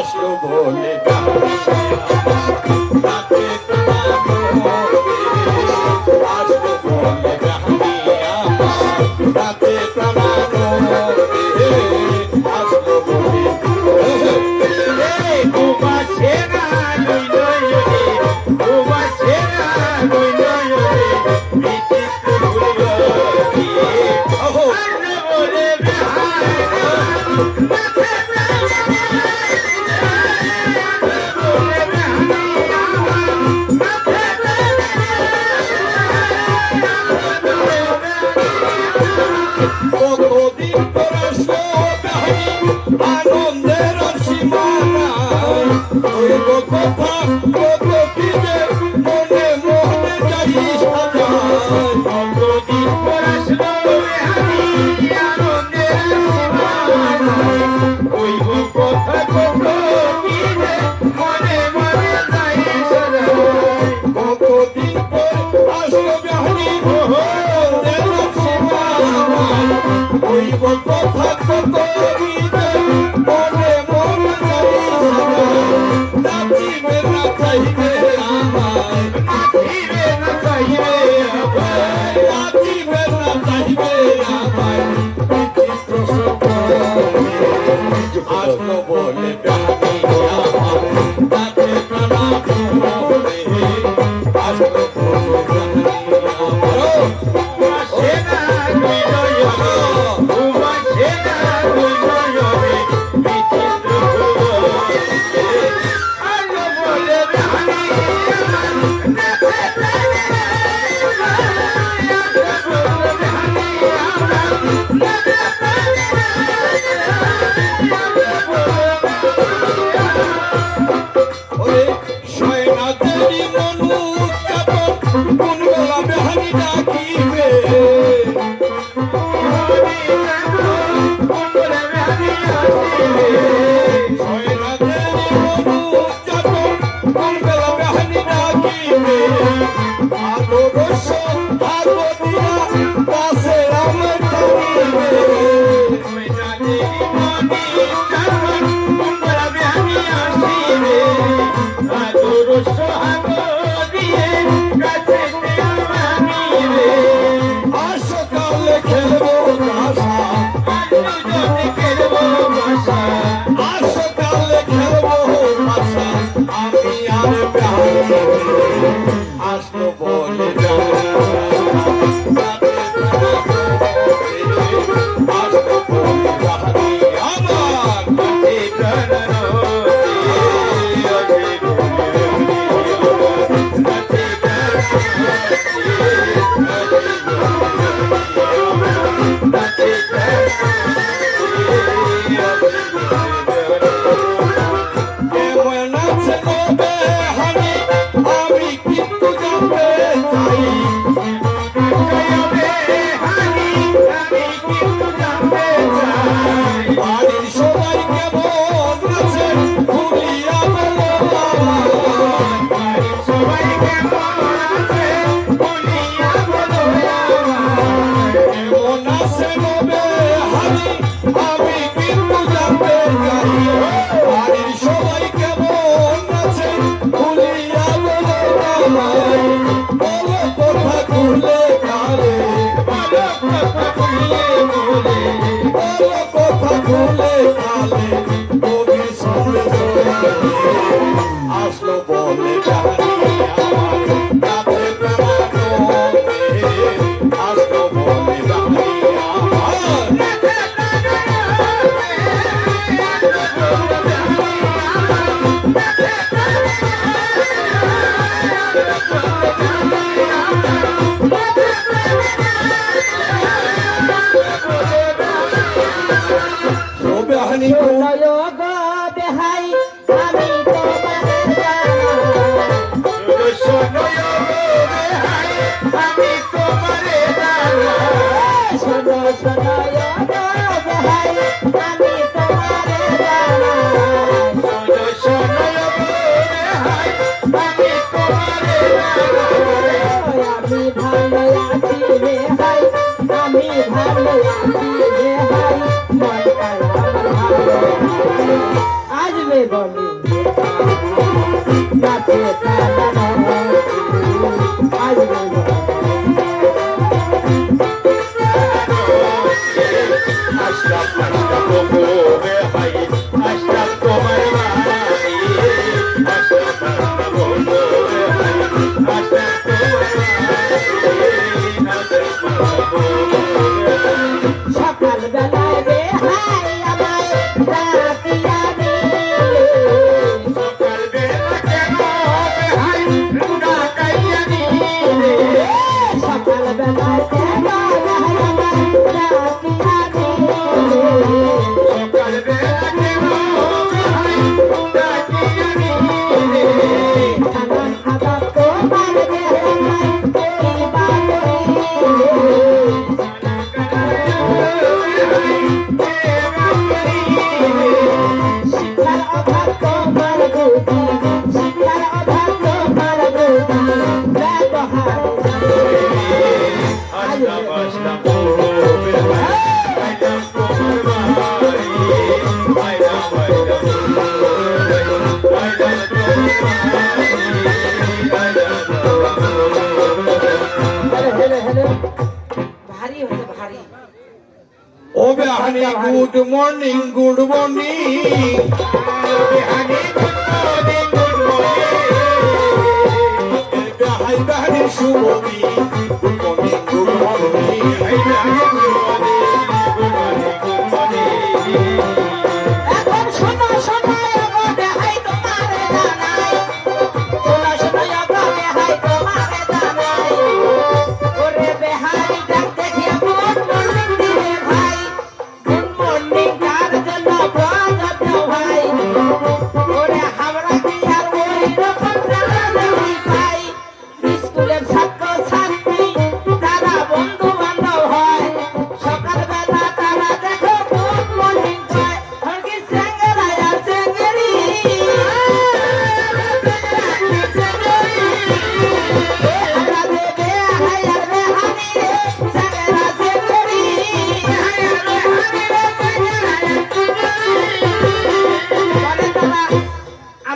আসলো বলে রাতে তোমার হইব কথা বলে। নাচে তালা Happy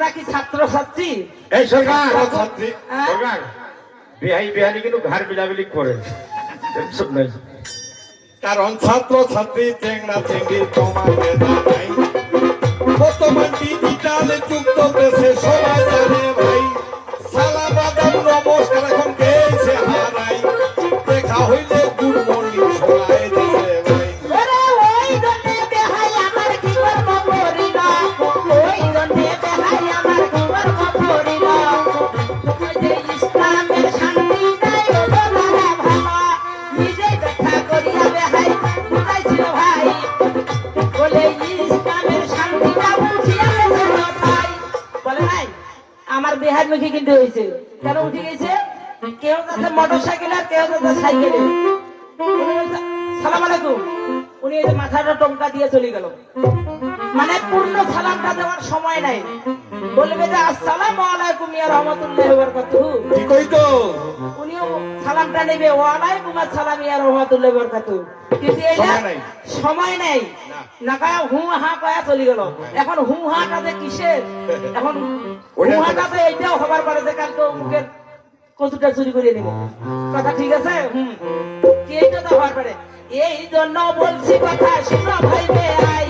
আমরা কি ছাত্র ছাত্রী এই সরকার। ছাত্রী হ্যাঁ? সরকার বিহাই বিহানি কিন্তু ঘর বিলাবিলি করে। কারণ ছাত্র ছাত্রী চেংড়া চেঙ্গি তোমাকে জানাই বর্তমান ডিজিটালে যুক্ত দেশে সবাই জানে ভাই সালাম নমস্কার এখন গেছে হারাই। দেখা হইলে গুড বেহার মুখে কিন্তু হয়েছে। কেন উঠে গেছে? কেউ যাচ্ছে মোটর সাইকেল আর কেউ যাচ্ছে সাইকেলে সালাম আলাইকুম। উনি এই মাথাটা টঙ্কা দিয়ে চলে গেল। মানে পূর্ণ সালামটা দেওয়ার সময় নাই। বলবে যে আসসালামু আলাইকুম ইয়া রাহমাতুল্লাহি ওয়া বারাকাতুহু। কি কইতো? উনিও সালামটা নেবে ওয়ালাইকুম আসসালাম ইয়া রাহমাতুল্লাহি ওয়া বারাকাতুহু। কিন্তু এটা সময় নাই। নাই হু হা কয়া চলে গেল। এখন হু হাটা যে কিসের? এখন হু ওইটা তো- এইটাও হবার পারে যে কালকে মুখের কতটা চুরি করে নিব। কথা ঠিক আছে? হুম। কি এইটা তো হবার পারে? এই জন্য বলছি কথা শোনো ভাই ভাই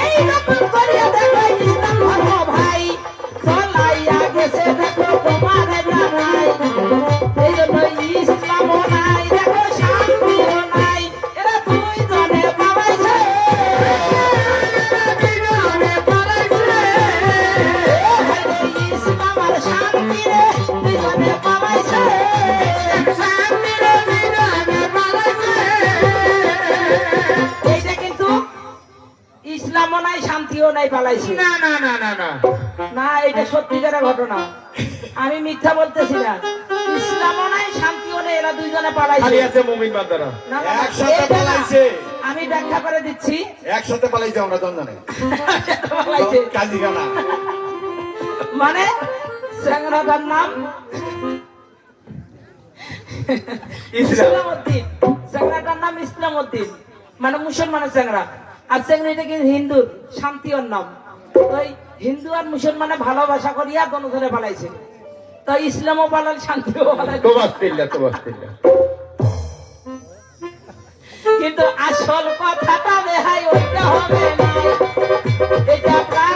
এই রকম করিয়া দেখো ইসলাম ধর্ম ভাই। চলাইয়া গেছে দেখো তোমার জানাই পালাইছে না না না না না। না এটা সত্যিকারের ঘটনা। আমি মিথ্যা বলতেছি না ইসলামও নাই শান্তিও নেই এরা দুইজনে পালাইছে। খালি আছে মুমিন বান্দারা। না, না, না, একসাথে পালাইছে। আমি ব্যাখ্যা করে দিচ্ছি। একসাথে পালাইছে আমরা জনজনে পালাইছে। কাজিগানা মানে স্যাংরাটার নাম? ইসলাম। ইসলামউদ্দিন। স্যাংরাটার নাম ইসলামউদ্দিন। মানে মুসলমানের স্যাংরা আর সেখানে এটা কিন্তু হিন্দুর শান্তি নাম। তো হিন্দু আর মুসলমানে ভালোবাসা করিয়া দনধরে পালাইছে। তো ইসলামও পালাল শান্তিও বাস্তিল্লা কিন্তু আসল কথাটা রেহাই ওইটা হবে না। এটা প্রাকৃতিক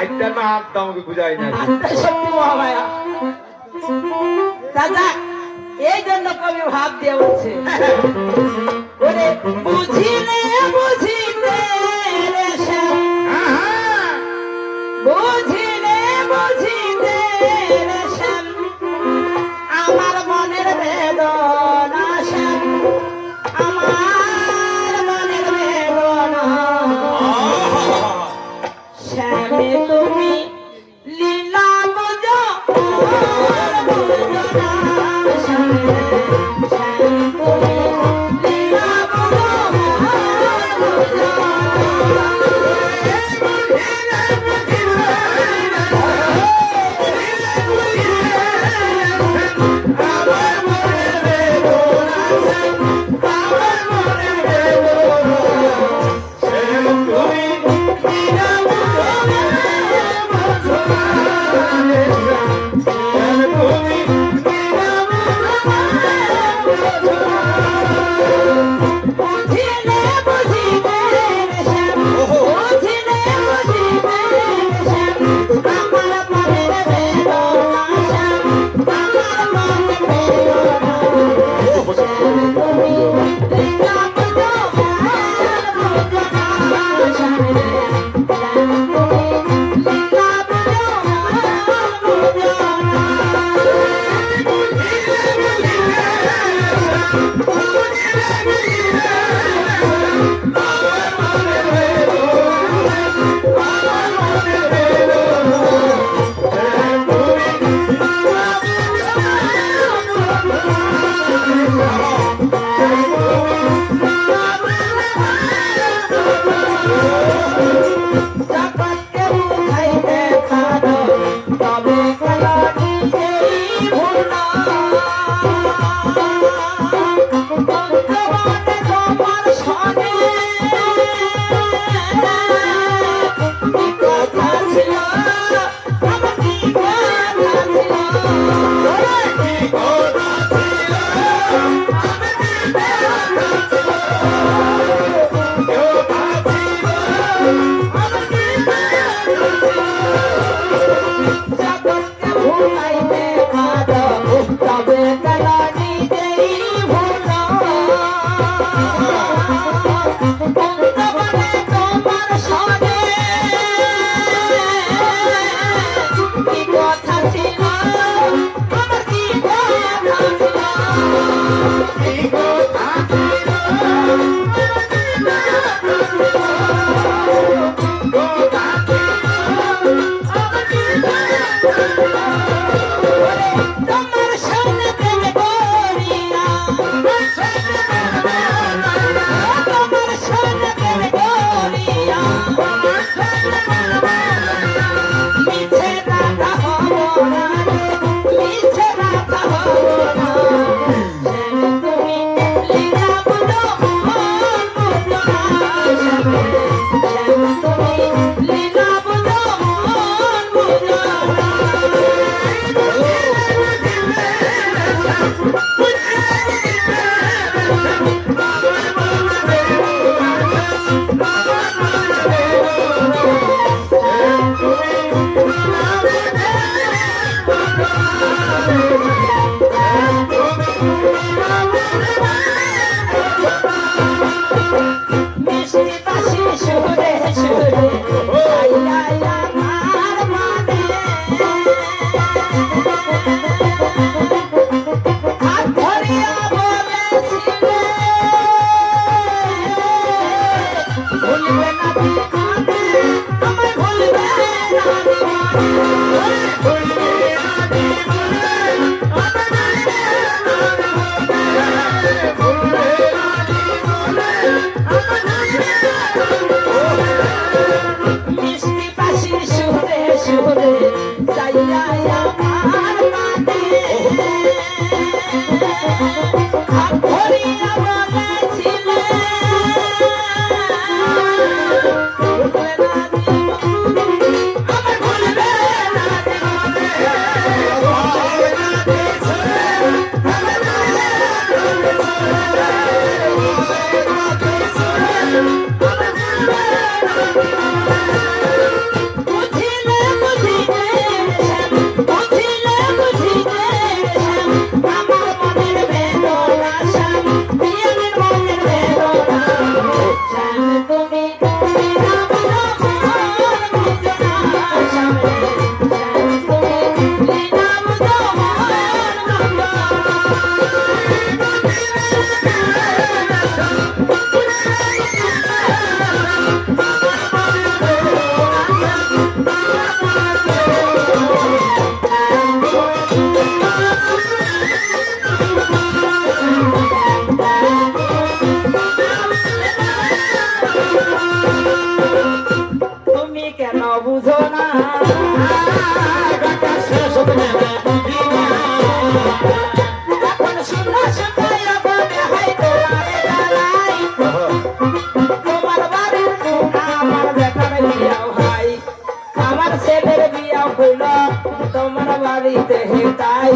আড্ডা না আড্ডা আমাকে বুঝাই না। আদ্যা শক্তি মহামায়া। দাদা, এই জন্য কবি ভাব দিয়ে বলছে ওরে বুঝিলে। বাড়িতে তাই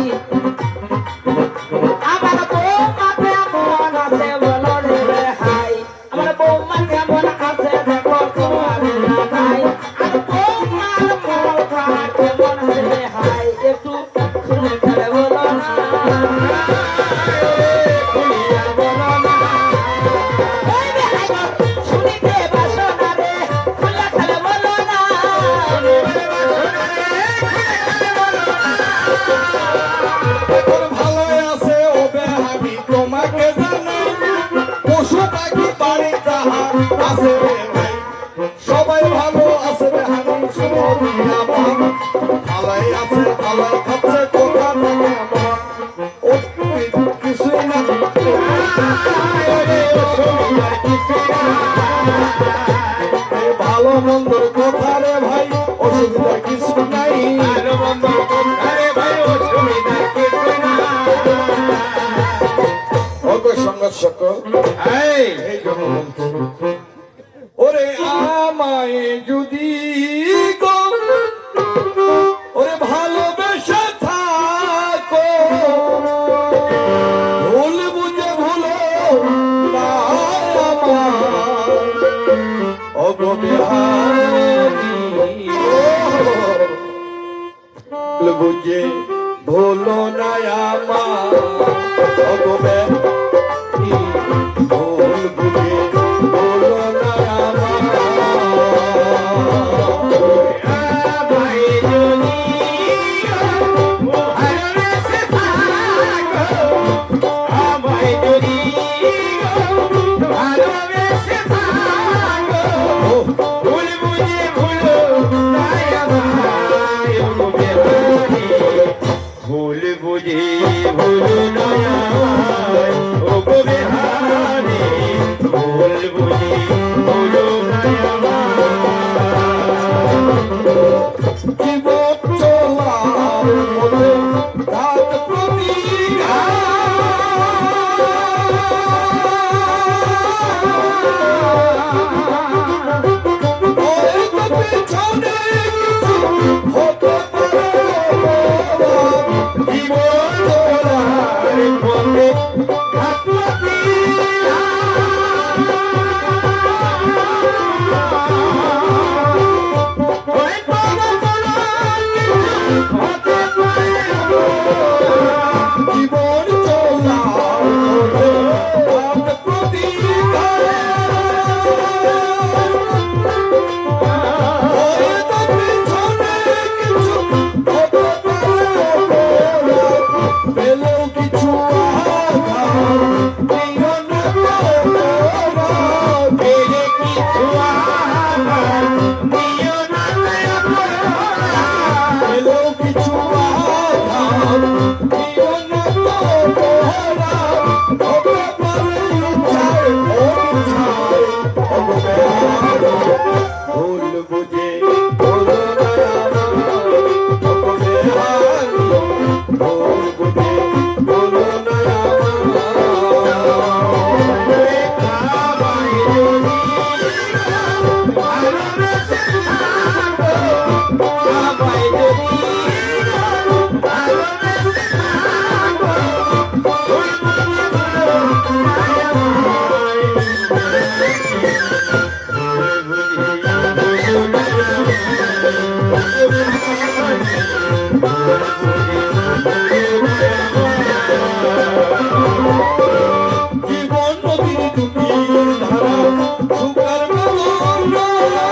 এই Oh,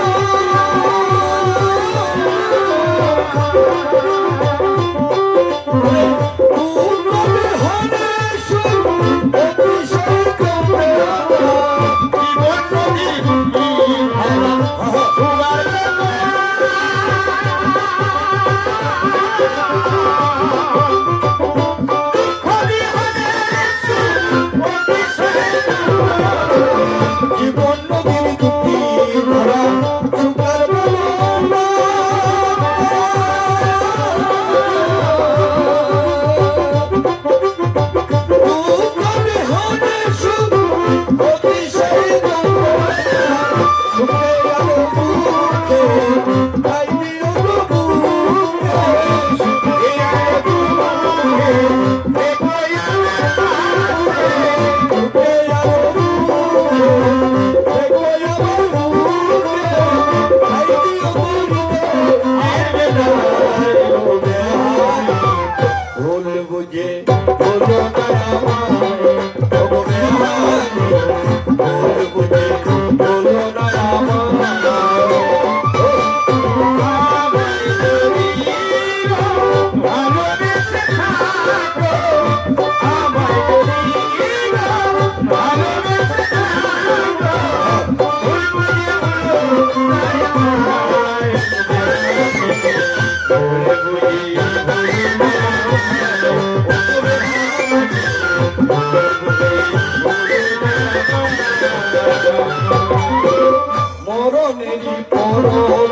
Oh,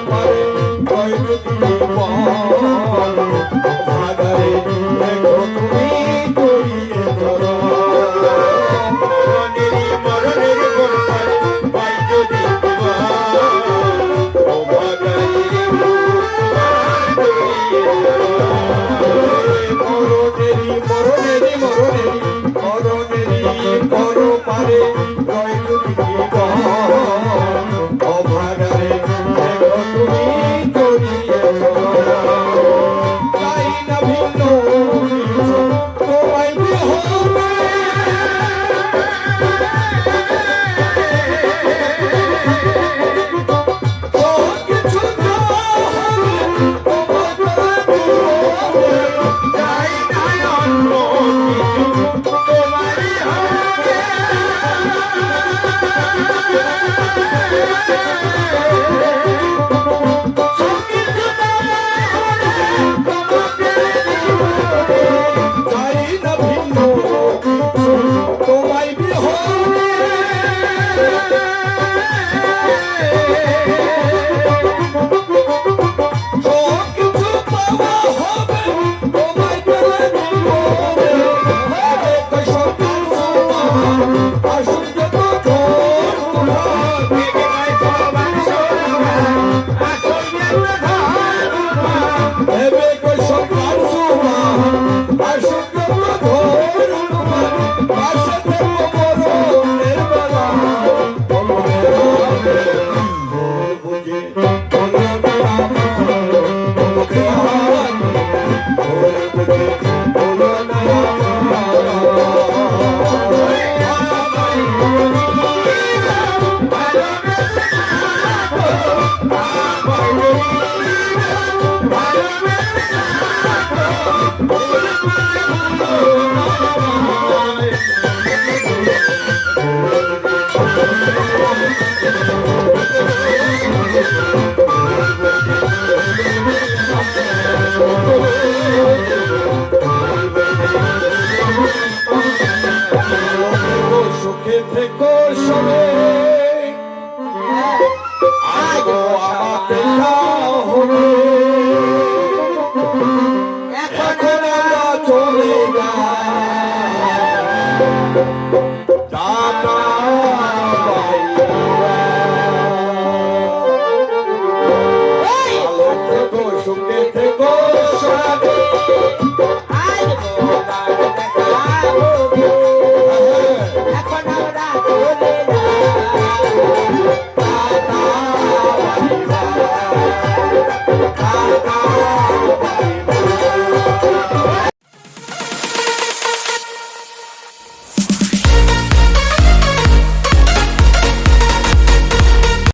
ficou